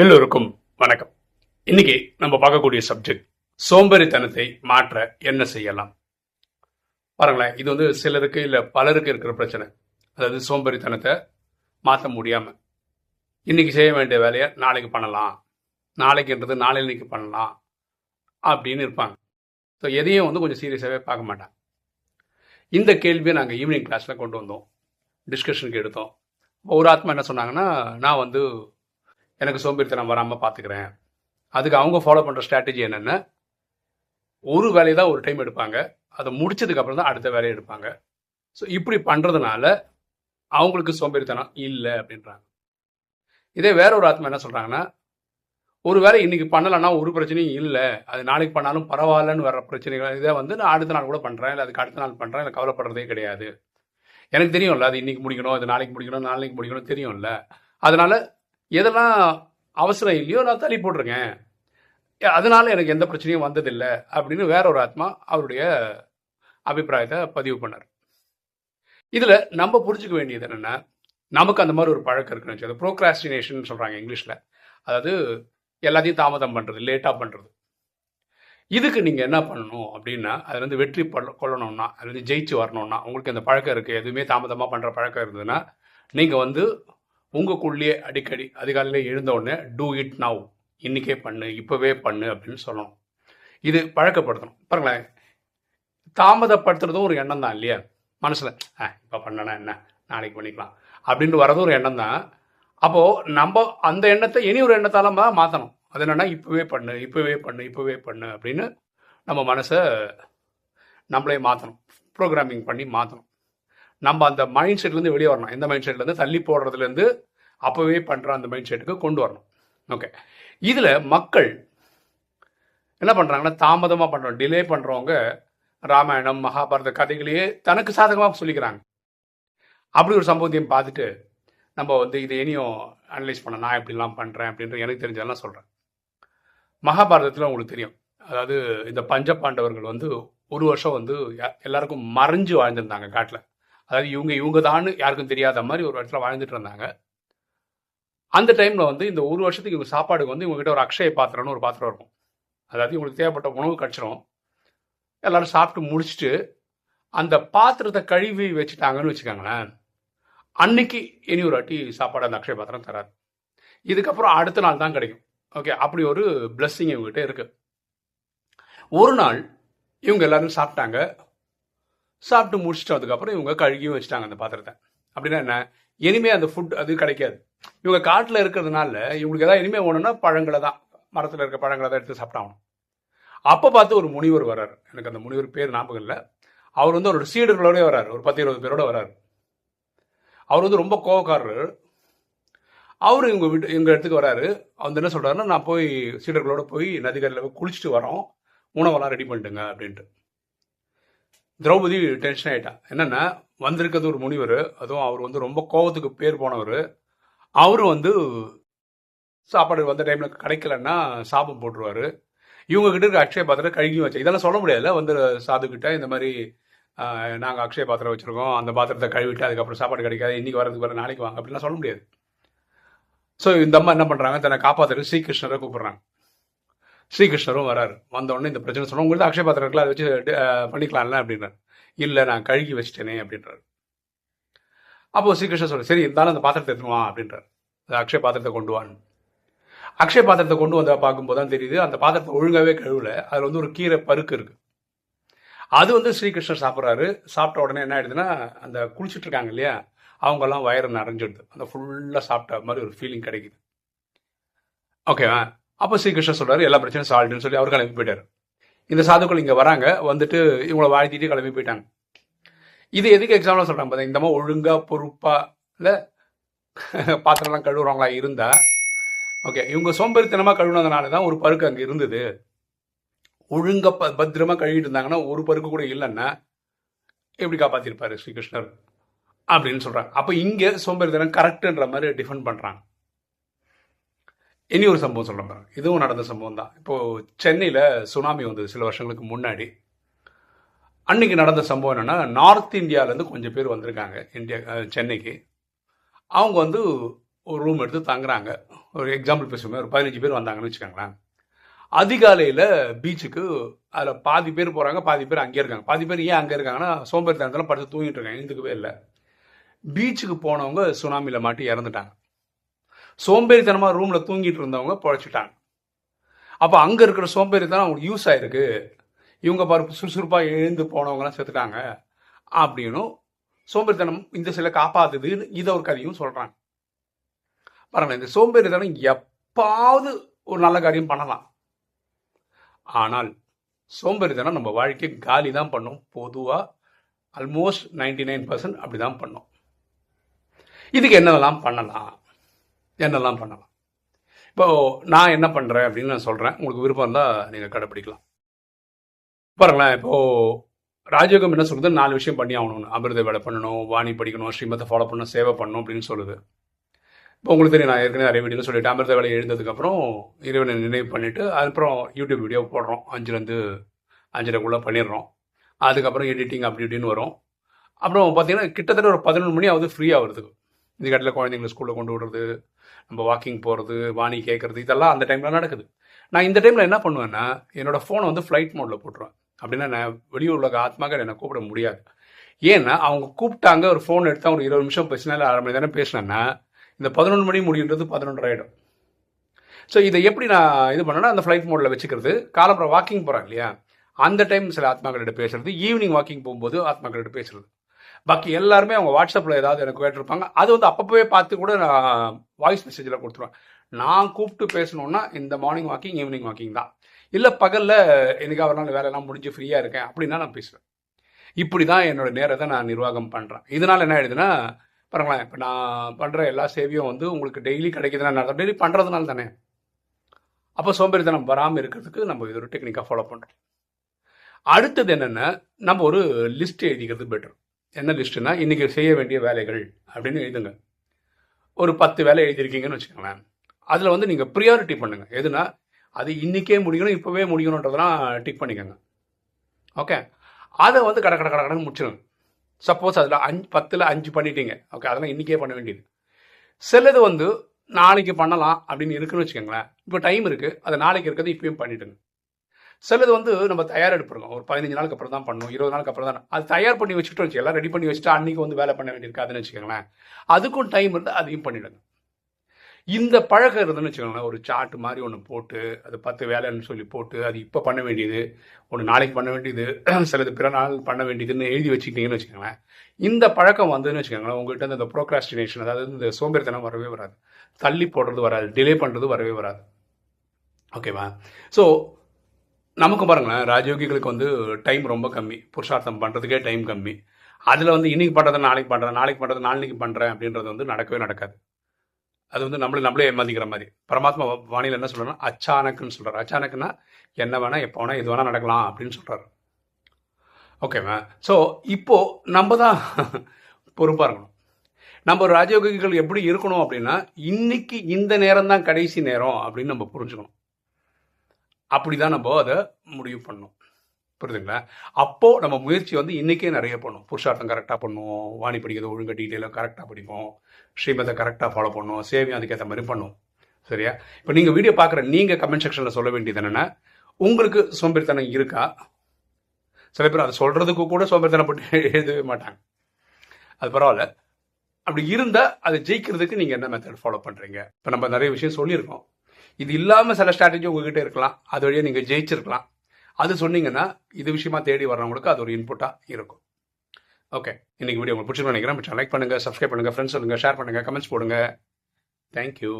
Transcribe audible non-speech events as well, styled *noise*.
எல்லோருக்கும் வணக்கம். இன்னைக்கு நம்ம பார்க்கக்கூடிய சப்ஜெக்ட் சோம்பேறித்தனத்தை மாற்ற என்ன செய்யலாம்? பாருங்களேன் இது வந்து சிலருக்கு இல்லை பலருக்கு இருக்கிற பிரச்சனை. அதாவது சோம்பேறித்தனத்தை மாற்ற முடியாம. இன்னைக்கு செய்ய வேண்டிய வேலையை நாளைக்கு பண்ணலாம். நாளைக்குன்றது நாளை இன்னைக்கு பண்ணலாம் அப்படின்னு இருப்பாங்க. ஸோ எதையும் வந்து கொஞ்சம் சீரியஸாகவே பார்க்க மாட்டாங்க. இந்த கேள்வியை நாங்கள் ஈவினிங் கிளாஸில் கொண்டு வந்தோம். டிஸ்கஷனுக்கு எடுத்தோம். ஒரு ஆத்மா என்ன சொன்னாங்கன்னா நான் வந்து எனக்கு சோம்பேறித்தனம் வராமல் பார்த்துக்கிறேன் அதுக்கு அவங்க ஃபாலோ பண்ணுற ஸ்ட்ராட்டஜி என்னென்ன ஒரு வேலையை தான் ஒரு டைம் எடுப்பாங்க. அதை முடிச்சதுக்கப்புறம் தான் அடுத்த வேலையை எடுப்பாங்க. ஸோ இப்படி பண்ணுறதுனால அவங்களுக்கு சோம்பேறித்தனம் இல்லை அப்படின்றாங்க. இதே வேற ஒரு ஆத்மா என்ன சொல்கிறாங்கன்னா ஒரு வேலை இன்னைக்கு பண்ணலைன்னா ஒரு பிரச்சனையும் இல்லை. அது நாளைக்கு பண்ணாலும் பரவாயில்லன்னு வர பிரச்சனைகள் இதை வந்து நான் அடுத்த நாள் கூட பண்ணுறேன் இல்லை அதுக்கு அடுத்த நாள் பண்ணுறேன் இல்லை கவலைப்படுறதே கிடையாது. எனக்கு தெரியும்ல அது இன்னைக்கு முடிக்கணும் அது நாளைக்கு முடிக்கணும் நாளைக்கு முடிக்கணும் தெரியும்ல. அதனால எதெல்லாம் அவசரம் இல்லையோ நான் தள்ளி போட்டிருக்கேன். அதனால் எனக்கு எந்த பிரச்சனையும் வந்ததில்லை அப்படின்னு வேற ஒரு ஆத்மா அவருடைய அபிப்பிராயத்தை பதிவு பண்ணார். இதில் நம்ம புரிஞ்சுக்க வேண்டியது என்னென்னா நமக்கு அந்த மாதிரி ஒரு பழக்கம் இருக்குன்னு வச்சு ப்ரோக்ராஸ்டினேஷன் சொல்கிறாங்க இங்கிலீஷில். அதாவது எல்லாத்தையும் தாமதம் பண்ணுறது லேட்டாக பண்ணுறது இதுக்கு நீங்கள் என்ன பண்ணணும் அப்படின்னா அதுலேருந்து வெற்றி பட- கொள்ளணும்னா அதுலேருந்து ஜெயிச்சு வரணும்னா உங்களுக்கு அந்த பழக்கம் இருக்குது எதுவுமே தாமதமாக பண்ணுற பழக்கம் இருந்ததுன்னா நீங்கள் வந்து உங்களுக்குள்ளேயே அடிக்கடி அதிகாலையில் எழுந்தவுடனே டூ இட் நவ் இன்னைக்கே பண்ணு இப்போவே பண்ணு அப்படின்னு சொல்லணும். இது பழக்கப்படுத்தணும். பாருங்களேன். தாமதப்படுத்துறதும் ஒரு எண்ணம் தான் இல்லையா? மனசில் ஆ இப்போ பண்ணனா என்ன? நாளைக்கு பண்ணிக்கலாம். அப்படின்ட்டு வரதும் ஒரு எண்ணம் தான். அப்போது நம்ம அந்த எண்ணத்தை இனி ஒரு எண்ணத்தால தான் மாற்றணும் அது என்னென்னா இப்போவே பண்ணு இப்போவே பண்ணு இப்போவே பண்ணு அப்படின்னு நம்ம மனசை நம்மளே மாற்றணும் ப்ரோக்ராமிங் பண்ணி மாற்றணும் நம்ம அந்த மைண்ட் செட்லேருந்து வெளியே வரணும். எந்த மைண்ட் செட்லேருந்து தள்ளி போடுறதுலேருந்து அப்போவே பண்ணுற அந்த மைண்ட் செட்டுக்கு கொண்டு வரணும். ஓகே இதில் மக்கள் என்ன பண்ணுறாங்கன்னா தாமதமாக பண்ணுறோம் டிலே பண்ணுறவங்க ராமாயணம் மகாபாரத கதைகளையே தனக்கு சாதகமாக சொல்லிக்கிறாங்க. அப்படி ஒரு சம்பவத்தையும் பார்த்துட்டு நம்ம வந்து இதை இனியும் அனலைஸ் பண்ண நான் இப்படிலாம் பண்ணுறேன் அப்படின்ற எனக்கு தெரிஞ்சதெல்லாம் சொல்கிறேன் மகாபாரதத்தில் உங்களுக்கு தெரியும். அதாவது இந்த பஞ்ச பாண்டவர்கள் வந்து ஒரு வருஷம் வந்து யா- எல்லாருக்கும் மறைஞ்சு வாழ்ந்திருந்தாங்க காட்டில். அதாவது இவங்க இவங்க தான் யாருக்கும் தெரியாத மாதிரி ஒரு இடத்துல வாழ்ந்துட்டு இருந்தாங்க. அந்த டைமில் வந்து இந்த ஒரு வருஷத்துக்கு இவங்க சாப்பாடுக்கு வந்து இவங்ககிட்ட ஒரு அக்ஷய பாத்திரம்னு ஒரு பாத்திரம் இருக்கும். அதாவது இவங்களுக்கு தேவைப்பட்ட உணவு கிடச்சிரும். எல்லாரும் சாப்பிட்டு முடிச்சுட்டு அந்த பாத்திரத்தை கழுவி வச்சுட்டாங்கன்னு வச்சுக்கோங்களேன். அன்னைக்கு இனி ஒரு வாட்டி சாப்பாடு அந்த அக்ஷய பாத்திரம் தராது இதுக்கப்புறம் அடுத்த நாள் தான் கிடைக்கும். ஓகே அப்படி ஒரு பிளஸ்ஸிங் இவங்ககிட்ட இருக்குது ஒரு நாள் இவங்க எல்லாரும் சாப்பிட்டாங்க. சாப்பிட்டு முடிச்சுட்டு அதுக்கப்புறம் இவங்க கழுகியும் வச்சுட்டாங்க அந்த பாத்திரத்தை. அப்படின்னா என்ன? இனிமே அந்த ஃபுட் அது கிடைக்காது. இவங்க காட்டில் இருக்கிறதுனால இவங்களுக்கு ஏதாவது இனிமே வேணும்னா பழங்களை தான் மரத்தில் இருக்க பழங்களை தான் எடுத்து சாப்பிட்டாகணும். அப்போ பார்த்து ஒரு முனிவர் வர்றார். எனக்கு அந்த முனிவர் பேர் ஞாபகம் இல்லை. அவர் வந்து அவரோட சீடர்களோடய வராரு ஒரு பத்து இருபது பேரோட வர்றார். அவர் வந்து ரொம்ப கோவக்காரர். அவர் இவங்க வீட்டு எங்கள் இடத்துக்கு வராரு அவர் என்ன சொல்கிறாருன்னா நான் போய் சீடர்களோட போய் நதிக்கரையில் போய் குளிச்சுட்டு வரோம் உணவெல்லாம் ரெடி பண்ணிட்டுங்க அப்படின்ட்டு. திரௌபதி டென்ஷன் ஆகிட்டா என்னென்னா வந்திருக்கிறது ஒரு முனிவர் அதுவும் அவர் வந்து ரொம்ப கோபத்துக்கு பேர் போனவர். அவரும் வந்து சாப்பாடு வந்த டைமில் கிடைக்கலன்னா சாபம் போட்டுருவாரு. இவங்கக்கிட்ட இருக்க அக்ஷய பாத்திரம் கழுகி வச்சு இதெல்லாம் சொல்ல முடியாதுல்ல? வந்து சாதுக்கிட்ட இந்த மாதிரி நாங்கள் அக்ஷய பாத்திரம் வச்சுருக்கோம் அந்த பாத்திரத்தை கழுவிட்டு அதுக்கப்புறம் சாப்பாடு கிடைக்காது இன்றைக்கி வரதுக்கு வர நாளைக்கு வாங்க அப்படின்லாம் சொல்ல முடியாது. ஸோ இந்த அம்மா என்ன பண்ணுறாங்க தன்னை காப்பாற்றுறது ஸ்ரீகிருஷ்ணரை கூப்பிட்றாங்க. ஸ்ரீகிருஷ்ணரும் வராரு. வந்த உடனே இந்த பிரச்சனை சொன்னா உங்களுக்கு அக்ஷய பாத்திரம் இருக்குல்ல அதை வச்சு பண்ணிக்கலாம்ல அப்படின்றார் இல்லை நான் கழுகி வச்சிட்டேனே அப்படின்றாரு. அப்போது ஸ்ரீகிருஷ்ணர் சொல்ல சரி இருந்தாலும் அந்த பாத்திரத்தை எடுத்துருவான் அப்படின்றார். அக்ஷய பாத்திரத்தை கொண்டு வான்னு. அக்ஷய பாத்திரத்தை கொண்டு வந்த பார்க்கும்போது தான் தெரியுது அந்த பாத்திரத்தை ஒழுங்காகவே கழுவல. அதில் வந்து ஒரு கீரை பருக்கு இருக்குது அது வந்து ஸ்ரீகிருஷ்ணர் சாப்பிட்றாரு. சாப்பிட்ட உடனே என்ன ஆயிடுதுன்னா அந்த குளிச்சுட்டு இருக்காங்க இல்லையா அவங்கெல்லாம் வயிறு நிறைஞ்சிடுது. அந்த ஃபுல்லாக சாப்பிட்ட மாதிரி ஒரு ஃபீலிங் கிடைக்குது. ஓகேவா அப்போ ஸ்ரீகிருஷ்ணன் சொல்றாரு எல்லா பிரச்சனையும் சால்வ்டுன்னு சொல்லி அவர் கிளம்பி போயிட்டாரு. இந்த சாதுக்கள் இங்கே வராங்க வந்துட்டு இவங்கள வாழ்த்திட்டு கிளம்பி போயிட்டாங்க. இது எதுக்கு எக்ஸாம்பிள் சொல்கிறாங்க பார்த்தீங்க இந்த மாதிரி பொறுப்பாக இல்லை பாத்திரம்லாம் கழுவுறவங்களா இருந்தா ஓகே இவங்க சோம்பேறித்தனமாக கழுவுனதுனால தான் ஒரு பருக்கு அங்கே இருந்தது. ஒழுங்காக ப- பத்திரமாக கழுவிட்டு இருந்தாங்கன்னா ஒரு பருக்கு கூட இல்லைன்னா எப்படி காப்பாற்றிருப்பாரு ஸ்ரீகிருஷ்ணர்? அப்படின்னு சொல்கிறாங்க அப்போ இங்கே சோம்பேறித்தனம் கரெக்டுன்ற மாதிரி டிஃபெண்ட் பண்ணுறாங்க இனி ஒரு சம்பவம் சொல்கிறேன் பாருங்க. இதுவும் நடந்த சம்பவம் தான் இப்போது சென்னையில் சுனாமி வந்தது சில வருஷங்களுக்கு முன்னாடி. அன்னைக்கு நடந்த சம்பவம் என்னென்னா நார்த் இந்தியாவிலேருந்து கொஞ்சம் பேர் வந்திருக்காங்க இந்தியா சென்னைக்கு. அவங்க வந்து ஒரு ரூம் எடுத்து தங்குறாங்க. ஒரு எக்ஸாம்பிள் பேசுவோமே ஒரு பதினஞ்சு பேர் வந்தாங்கன்னு வச்சுக்கோங்களேன். அதிகாலையில் பீச்சுக்கு அதில் பாதி பேர் போகிறாங்க பாதி பேர் அங்கே இருக்காங்க. பாதி பேர் ஏன் அங்கே இருக்காங்கன்னா சோம்பேறித்தனத்தில் படுத்து தூங்கிட்டு இருக்காங்க எழுந்துக்கவே இல்லை. பீச்சுக்கு போனவங்க சுனாமியில் மாட்டி இறந்துட்டாங்க. சோம்பேறித்தனமாக ரூமில் தூங்கிட்டு இருந்தவங்க பழைச்சிட்டாங்க. அப்போ அங்கே இருக்கிற சோம்பேறித்தனம் அவங்களுக்கு யூஸ் ஆயிருக்கு. இவங்க பாரு சுறுசுறுப்பாக எழுந்து போனவங்கலாம் செத்துட்டாங்க அப்படின்னும் சோம்பேறித்தனம் இந்த சில காப்பாத்துதுன்னு இதை ஒரு கதையும் சொல்கிறாங்க பாருங்க இந்த சோம்பேறித்தனம் எப்பாவது ஒரு நல்ல காரியம் பண்ணலாம். ஆனால் சோம்பேறித்தனம் நம்ம வாழ்க்கை காலி தான் பண்ணும். பொதுவாக ஆல்மோஸ்ட் நைன்டி நைன் பர்சன்ட் அப்படி தான் பண்ணும். இதுக்கு என்னதெல்லாம் பண்ணலாம்? என்னெல்லாம் பண்ணலாம். இப்போது நான் என்ன பண்ணுறேன் அப்படின்னு நான் சொல்கிறேன் உங்களுக்கு விருப்பம் இருந்தால் நீங்கள் கடைப்பிடிக்கலாம். பாருங்களேன் இப்போது ராஜயோகம் என்ன சொல்லுது நாலு விஷயம் பண்ணி ஆகணும் அமிர்த வேலை பண்ணணும் வாணி படிக்கணும் ஸ்ரீமத்தை ஃபாலோ பண்ணணும் சேவை பண்ணணும் அப்படின்னு சொல்லுது. இப்போ உங்களுக்கு தெரியும் நான் ஏற்கனவே நிறைய வீடியோ சொல்லிட்டு அமிர்த வேலை எழுந்ததுக்கப்புறம் இறைவனை நினைவு பண்ணிவிட்டு அதுக்கப்புறம் யூடியூப் வீடியோ போடுறோம். அஞ்சுலேருந்து அஞ்சரைக்குள்ளே பண்ணிடுறோம். அதுக்கப்புறம் எடிட்டிங் அப்படி இப்படின்னு வரும். அப்புறம் பார்த்தீங்கன்னா கிட்டத்தட்ட ஒரு பதினொன்று மணி ஆகுது ஃப்ரீ ஆகுறதுக்கு. இந்த கட்டில் குழந்தைங்களை ஸ்கூலில் கொண்டு விடுறது நம்ம வாக்கிங் போகிறது வாணி கேட்குறது இதெல்லாம் அந்த டைமில் நடக்குது. நான் இந்த டைமில் என்ன பண்ணுவேன்னா என்னோடய ஃபோனை வந்து ஃப்ளைட் மோடில் போட்டுருவேன். அப்படின்னா நான் வெளியூரில் ஆத்மாக்கள் என்னை கூப்பிட முடியாது. ஏன்னா அவங்க கூப்பிட்டாங்க ஒரு ஃபோன் எடுத்து ஒரு இருபது நிமிஷம் பேசினா இல்லை அரை மணி நேரம் பேசினேன்னா இந்த பதினொன்று மணி முடியுன்றது பதினொன்று ஆகிடும் ஸோ இதை எப்படி நான் இது பண்ணேன்னா அந்த ஃப்ளைட் மோடில் வச்சுக்கிறது. காலப்புறம் வாக்கிங் போகிறேன் இல்லையா? அந்த டைம் சில ஆத்மாக்கள்கிட்ட பேசுறது ஈவினிங் வாக்கிங் போகும்போது ஆத்மாக்கள்கிட்ட பேசுறது. பாக்கி எல்லாருமே அவங்க வாட்ஸ்அப்பில் ஏதாவது எனக்கு கேட்டிருப்பாங்க. அது வந்து அப்பப்போவே பார்த்து கூட நான் வாய்ஸ் மெசேஜில் கொடுத்துருவேன். நான் கூப்பிட்டு பேசணுன்னா இந்த மார்னிங் வாக்கிங் ஈவினிங் வாக்கிங் தான். இல்லை பகலில் எனக்கு ஒரு நாள் வேலையெல்லாம் முடிஞ்சு ஃப்ரீயாக இருக்கேன் அப்படின்னா நான் பேசுவேன். இப்படி தான் என்னோட நேரத்தை நான் நிர்வாகம் பண்ணுறேன் இதனால் என்ன ஆயிடுதுன்னா பாருங்களேன் இப்போ நான் பண்ணுற எல்லா சேவையும் வந்து உங்களுக்கு டெய்லி கிடைக்குதுன்னா நான் டெய்லி பண்ணுறதுனால தானே. அப்போ சோம்பேறித்தனம் வராமல் இருக்கிறதுக்கு நம்ம இது ஒரு டெக்னிக்காக ஃபாலோ பண்ணுறோம் அடுத்தது என்னென்னா நம்ம ஒரு லிஸ்ட் எழுதிக்கிறது பெட்டர் என்ன லிஸ்ட்டுனா இன்றைக்கி செய்ய வேண்டிய வேலைகள் அப்படின்னு எழுதுங்க. ஒரு பத்து வேலை எழுதியிருக்கீங்கன்னு வச்சுக்கோங்களேன். அதில் வந்து நீங்கள் ப்ரியாரிட்டி பண்ணுங்கள் எதுனா அது இன்றைக்கே முடியணும் இப்போவே முடியணுன்றதெல்லாம் டிக் பண்ணிக்கோங்க. ஓகே அதை வந்து கடை கடை கடை கடன் முடிச்சிடுங்க சப்போஸ் அதில் அஞ்சு பத்தில் அஞ்சு பண்ணிட்டீங்க. ஓகே அதெல்லாம் இன்றைக்கே பண்ண வேண்டியது. சிலது வந்து நாளைக்கு பண்ணலாம் அப்படின்னு இருக்குன்னு வச்சுக்கோங்களேன். இப்போ டைம் இருக்குது அதை நாளைக்கு இருக்கிறது இப்பயும் பண்ணிவிடுங்க சிலது வந்து நம்ம தயார் எடுப்பிருக்கோம் ஒரு பதினஞ்சு நாளுக்கு அப்புறம் தான் பண்ணணும் இருபது நாளுக்கு அப்புறம் தான் அது தயார் பண்ணி வச்சுட்டோம் வச்சு எல்லாம் ரெடி பண்ணி வச்சுட்டு அன்றைக்கி வந்து வேலை பண்ண வேண்டியிருக்காதுன்னு வச்சுக்கோங்களேன். அதுக்கும் டைம் இருந்தால் அதையும் பண்ணிவிடுங்க இந்த பழக்கம் இருந்துன்னு வச்சுக்கோங்களேன். ஒரு சார்ட் மாதிரி ஒன்று போட்டு அது பத்து வேலைன்னு சொல்லி போட்டு அது இப்போ பண்ண வேண்டியது ஒன்று நாளைக்கு பண்ண வேண்டியது *clears throat* சிலது பிற நாள் பண்ண வேண்டியதுன்னு எழுதி வச்சுக்கிட்டீங்கன்னு வச்சுக்கோங்களேன். இந்த பழக்கம் வந்துன்னு வச்சுக்கோங்களேன். உங்கள்கிட்ட இந்த ப்ரோக்ராஸ்டினேஷன் அதாவது இந்த சோம்பேறித்தனம் வரவே வராது. தள்ளி போடுறது வராது. டிலே பண்ணுறது வரவே வராது. ஓகேவா ஸோ நமக்கு பாருங்களேன் ராஜயோகிகளுக்கு வந்து டைம் ரொம்ப கம்மி. புருஷார்த்தம் பண்ணுறதுக்கே டைம் கம்மி. அதில் வந்து இன்றைக்கி பண்ணுறதை நாளைக்கு பண்ணுறேன் நாளைக்கு பண்ணுறது நாளைக்கு பண்ணுறேன் அப்படின்றது வந்து நடக்கவே நடக்காது. அது வந்து நம்மளே நம்மளே ஏமாதிக்கிற மாதிரி. பரமாத்மா வானிலை என்ன சொல்கிறேன்னா அச்சானக்குன்னு சொல்கிறார் அச்சானக்குன்னா என்ன வேணால் எப்போ வேணால் எது வேணால் நடக்கலாம் அப்படின்னு சொல்கிறார் ஓகேவா ஸோ இப்போது நம்ம தான் பொறுப்பாக இருக்கணும். நம்ம ராஜயோகிகள் எப்படி இருக்கணும் அப்படின்னா இன்னைக்கு இந்த நேரம் தான் கடைசி நேரம் அப்படின்னு நம்ம புரிஞ்சுக்கணும். அப்படி தான் நம்ம அதை முடிவு பண்ணணும். புரியுதுங்களா? அப்போது நம்ம முயற்சி வந்து இன்றைக்கே நிறைய பண்ணும். புருஷார்த்தம் கரெக்டாக பண்ணுவோம். வாணி படிக்கிறது ஒழுங்கு டீட்டெயிலாக கரெக்டாக படிப்போம். ஸ்ரீமத்தை கரெக்டாக ஃபாலோ பண்ணுவோம். சேவையும் அதுக்கேற்ற மாதிரி பண்ணுவோம். சரியா? இப்போ நீங்கள் வீடியோ பார்க்குற நீங்கள் கமெண்ட் செக்ஷனில் சொல்ல வேண்டியது என்னென்னா உங்களுக்கு சோம்பேறித்தனம் இருக்கா? சில பேர் அதை சொல்கிறதுக்கு கூட சோம்பேறித்தனப்பட்டு எழுதவே மாட்டாங்க. அது பரவாயில்ல. அப்படி இருந்தால் அதை ஜெயிக்கிறதுக்கு நீங்கள் என்ன மெத்தட் ஃபாலோ பண்ணுறீங்க இப்போ நம்ம நிறைய விஷயம் சொல்லியிருக்கோம். இது இல்லாமல் சில ஸ்ட்ராட்டஜி உங்ககிட்ட இருக்கலாம். அது வழியாக நீங்கள் ஜெயிச்சிருக்கலாம். அது சொன்னீங்கன்னா இது விஷயமா தேடி வர்றவங்களுக்கு அது ஒரு இன்புட்டாக இருக்கும். ஓகே இன்னைக்கு வீடியோ உங்களுக்கு பிடிச்சிருக்கோம் நினைக்கிறேன். பிடிச்சா லைக் பண்ணுங்கள் சப்ஸ்கிரைப் பண்ணுங்க ஃப்ரெண்ட்ஸ் சொல்லுங்கள் ஷேர் பண்ணுங்கள் கமெண்ட்ஸ் போடுங்க. தேங்க்யூ